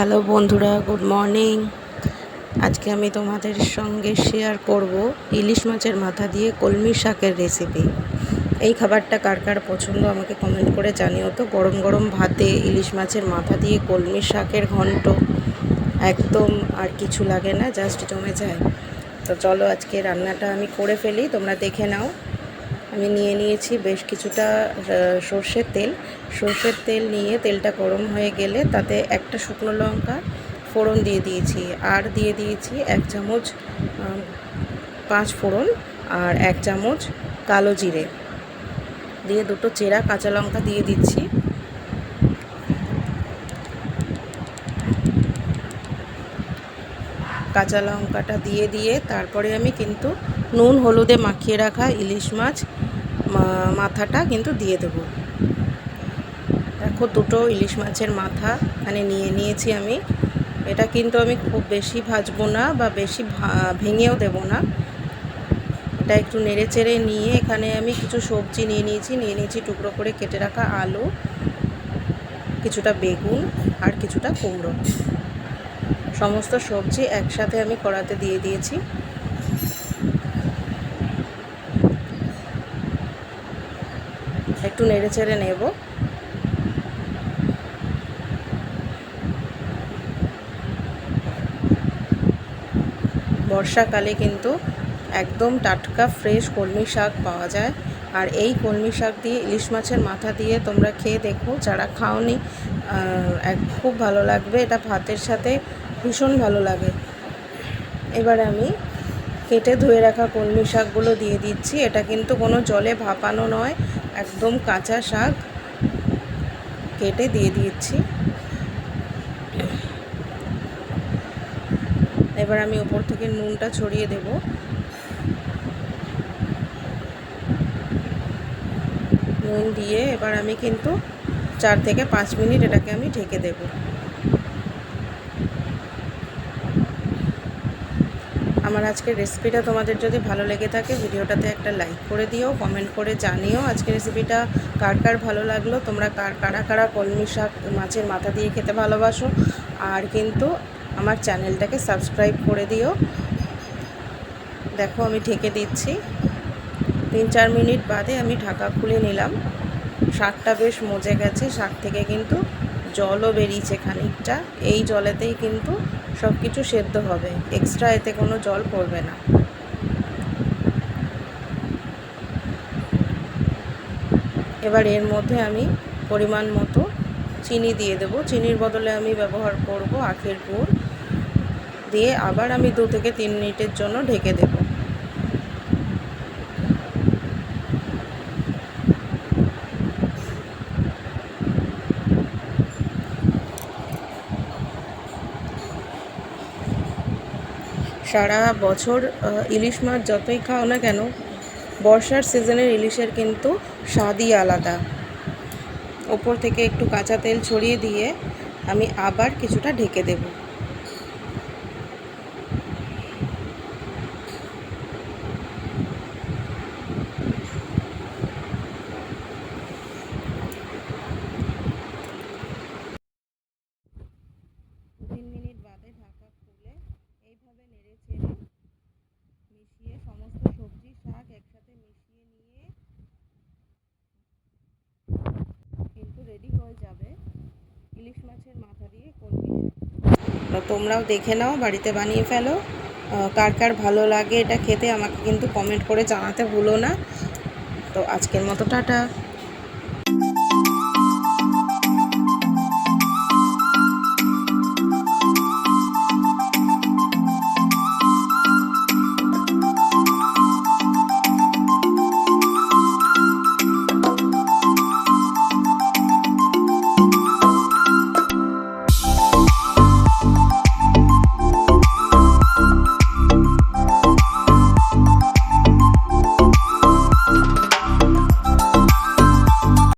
Hello বন্ধুরা, good morning. আজকে আমি তোমাদের সঙ্গে শেয়ার করব ইলিশ মাছের মাথা দিয়ে কলমি শাকের রেসিপি এই খাবারটা কার কার পছন্দ আমাকে কমেন্ট করে জানিও তো। গরম গরম ভাতে ইলিশ মাছের মাথা দিয়ে কলমি শাকের ঘন্ট একদম আর কিছু লাগে না জাস্ট জমে যায়। তো চলো আজকে রান্নাটা আমি করে ফেলি, তোমরা দেখে নাও। আমি নিয়ে নিয়েছি বেশ কিছুটা সর্ষের তেল। সর্ষের তেল নিয়ে তেলটা গরম হয়ে গেলে তাতে একটা শুকনো লঙ্কা ফোড়ন দিয়ে দিয়েছি। আর দিয়ে দিয়েছি এক চামচ পাঁচ ফোড়ন আর এক চামচ কালো জিরে। দিয়ে দুটো চেরা কাঁচা লঙ্কা দিয়ে দিচ্ছি। কাঁচা লঙ্কাটা দিয়ে দিয়ে তারপরে আমি কিন্তু নুন হলুদে মাখিয়ে রাখা ইলিশ মাছ মাথাটা কিন্তু দিয়ে দেবো। দেখো দুটো ইলিশ মাছের মাথা এখানে নিয়ে নিয়েছি আমি। এটা কিন্তু আমি খুব বেশি ভাজবো না বা বেশি ভেঙেও দেবো না। এটা একটু নেড়ে চেড়ে নিয়ে এখানে আমি কিছু সবজি নিয়ে নিয়েছি। নিয়ে নিয়েছি টুকরো করে কেটে রাখা আলু, কিছুটা বেগুন আর কিছুটা কুমড়ো। সমস্ত সবজি একসাথে আমি কড়াতে দিয়ে দিয়েছি। একটু নেড়ে চেড়ে নেব। বর্ষাকালে কিন্তু একদম টাটকা ফ্রেশ কলমি শাক পাওয়া যায়। আর এই কলমি শাক দিয়ে, ইলিশ মাছের মাথা দিয়ে তোমরা খেয়ে দেখো। যারা খাওনি এক খুব ভালো লাগবে। এটা ভাতের সাথে ভীষণ ভালো লাগে। এবার আমি কেটে ধুয়ে রাখা কলমি শাকগুলো দিয়ে দিচ্ছি। এটা কিন্তু কোনো জলে ভাপানো নয়। একদম কাঁচা শাক কেটে দিয়ে দিয়েছি। এবার আমি ওপর থেকে নুনটা ছড়িয়ে দেব। নুন দিয়ে এবার আমি কিন্তু চার থেকে পাঁচ মিনিট এটাকে আমি ঢেকে দেব। আমার আজকের রেসিপিটা তোমাদের যদি ভালো লেগে থাকে, ভিডিওটাতে একটা লাইক করে দিও কমেন্ট করে জানিও আজকের রেসিপিটা কার কার ভালো লাগল। তোমরা কার, কারা কারা কলমি শাক মাছের মাথা দিয়ে খেতে ভালোবাসো। আর কিন্তু আমার চ্যানেলটাকে সাবস্ক্রাইব করে দিও। দেখো আমি ঢেকে দিচ্ছি। তিন চার মিনিট বাদে আমি ঢাকা খুলে নিলাম। শাকটা বেশ মজে গেছে। শাক থেকে কিন্তু জলও বেরিয়েছে খানিকটা। এই জলেতেই কিন্তু সব কিছু সেদ্ধ হবে। এক্সট্রা এতে কোনো জল পড়বে না। এবার এর মধ্যে আমি পরিমাণ মতো চিনি দিয়ে দেব। চিনির বদলে আমি ব্যবহার করব আখের গুড়। দিয়ে আবার আমি দু থেকে তিন মিনিটের জন্য ঢেকে দেব। সারা বছর ইলিশ মাছ যতই খাও না কেন, বর্ষার সিজনের ইলিশের কিন্তু স্বাদই আলাদা। ওপর থেকে একটু কাঁচা তেল ছড়িয়ে দিয়ে আমি আবার কিছুটা ঢেকে দেব তিন মিনিট বাদে ঢাকা খুলে এইভাবে নেড়ে চেড়ে মিশিয়ে সমস্ত সবজি শাক একসাথে মিশিয়ে নিয়ে কিন্তু রেডি হয়ে যাবে। ইলিশ মাছের মাথা দিয়ে কলমি তোমরাও দেখে নাও, বাড়িতে বানিয়ে ফেলো। কার কার ভালো লাগে এটা খেতে আমাকে কিন্তু কমেন্ট করে জানাতে ভুলো না। তো আজকের মতো টাটা।